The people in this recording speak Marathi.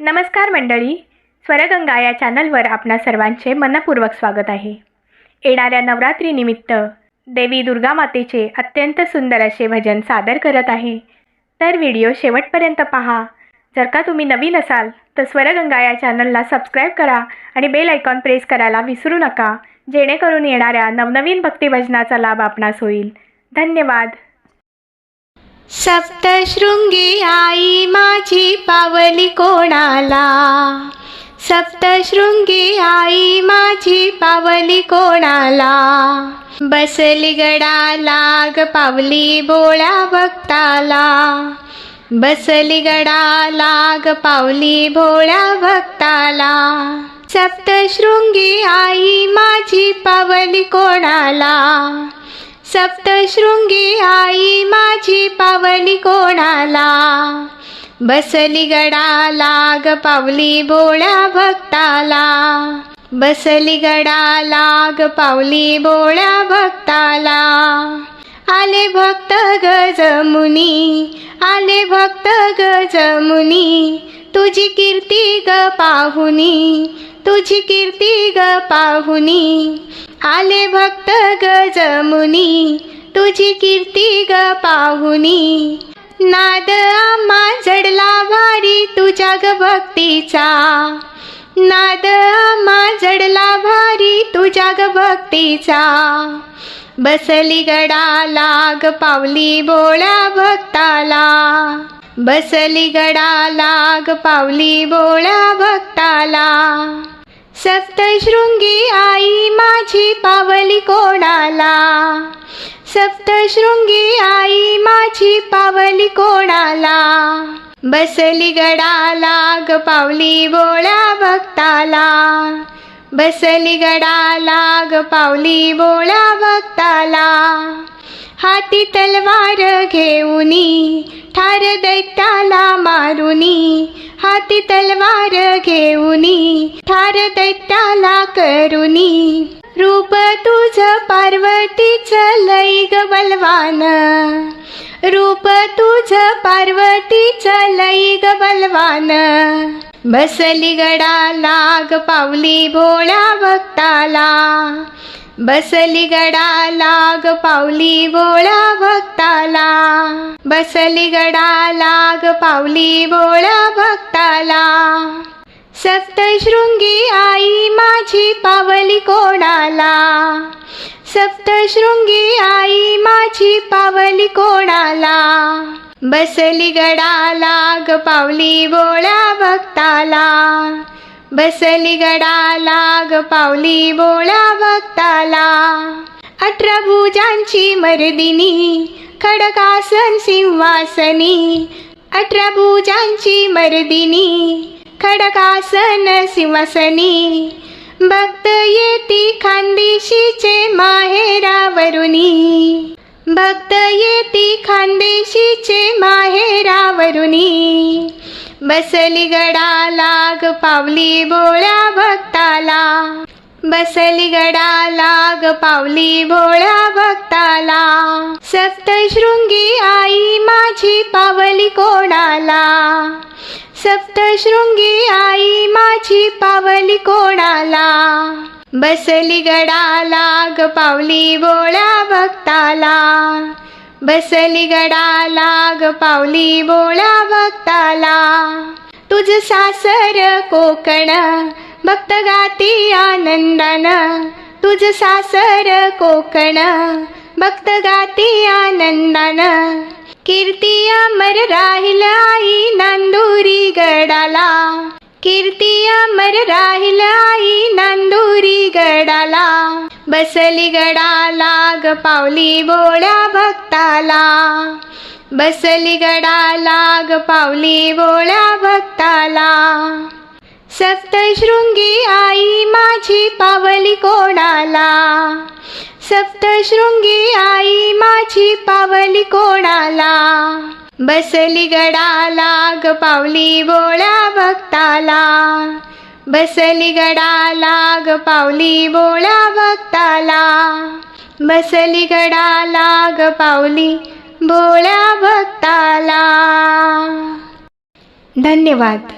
नमस्कार मंडळी. स्वरगंगा या चॅनलवर आपणा सर्वांचे मनपूर्वक स्वागत आहे. येणाऱ्या नवरात्रीनिमित्त देवी दुर्गा मातेचे अत्यंत सुंदर असे भजन सादर करत आहे. तर व्हिडिओ शेवटपर्यंत पहा. जर का तुम्ही नवीन असाल तर स्वरगंगा या चॅनलला सबस्क्राईब करा आणि बेल आयकॉन प्रेस करायला विसरू नका. जेणेकरून येणाऱ्या नवनवीन भक्तिभजनाचा लाभ आपणास होईल. धन्यवाद. सप्तशृंगी आई पावली कोणाला? सप्तशृंगी आई माझी पावली कोणाला? बसली गडा लाग पावली भोळ्या भक्ताला. बसली गडा लाग पावली भोळ्या भक्ताला. सप्तशृंगी आई माझी पावली कोणाला? सप्तशृंगी आई माझी पावली कोणाला? बसली गडा लाग पावली भोळ्या भक्ताला. बसली गडा लाग पावली भोळ्या भक्ताला. आले भक्त गजमुनी आले भक्त गजमुनी तुझी कीर्ती ग पाहुनी तुझी कीर्ती ग पाहुनी. आले भक्त गजमुनी तुझी कीर्ती ग पाहुनी. नाद आम्हा जडला भारी तुझ्या ग भक्तीचा. नाद आम्हा जडला भारी तुझ्या ग भक्तीचा. बसली गडा लाग पावली बोळ्या भक्ताला. बसली गडा लाग पावली बोळ्या भक्ताला. सप्तशृंगी आई माझी पावली कोणाला? सप्तशृंगी आई माझी पावली कोणाला? बसली गडाला लाग पावली बोळ्या भक्ताला. बसली गडाला लाग पावली बोळ्या भक्ताला. हाती तलवार घेऊनी ठार दैत्याला मारुनी. हाती तलवार घेऊनी ठार दैत्याला करुनी. रूप तुझ पार्वतीच लय बलवान. रूप तुझ पार्वतीच लई ग बलवान. बसली गडा लाग पावली भोळ्या भक्ताला. बसली गडा लाग पावली भोळ्या भक्ताला. बसली गडा लाग पावली भोळ्या भक्ताला. सप्तशृंगी आई माझी पावली कोणाला? सप्तशृंगी आई माझी पावली कोणाला? बसली गडाला लाग पावली बोळ्या भक्ताला बसली गडाला लाग पावली बोळ्या भक्ताला अठरा भुजांची मर्दिनी खडकासन सिंहासनी. अठरा भुजांची मर्दिनी खडकासन सिंहासनी. भक्त येती खानदेशीचे माहेरावरुनी. भक्त येती खानदेशीचे माहेरावरुनी. बसली गडा लाग पावली भोळ्या भक्ताला. बसली गडा लाग पावली भोळ्या भक्ताला. सप्तशृंगी आई माझी पावली कोणाला? सप्तशृंगी आई पावली पावली कोणाला? बसली गडा लाग पावली बोळ्या भक्ताला बसली गडा लाग पावली बोळ्या भक्ताला तुझ सासर कोकण भक्त गाती आनंदान. तुझ सासर कोकण भक्त गाती आनंदान. कीर्ती अमर राहिल आई नांदुरी गडाला. कीर्ती अमर राहिल आई नांदुरी गडाला बसली गडाला लाग पावली बोळ्या भक्ताला. बसली गडाला लाग पावली बोळ्या भक्ताला. सप्तशृंगी आई माझी पावली कोणाला? सप्तशृंगी आई माझी पावली कोणाला? बसली गडा लाग पावली बोळ्या भक्ताला बसली गडा लाग पावली बोळ्या भक्ताला बसली गडा लाग पावली बोळ्या भक्ताला धन्यवाद.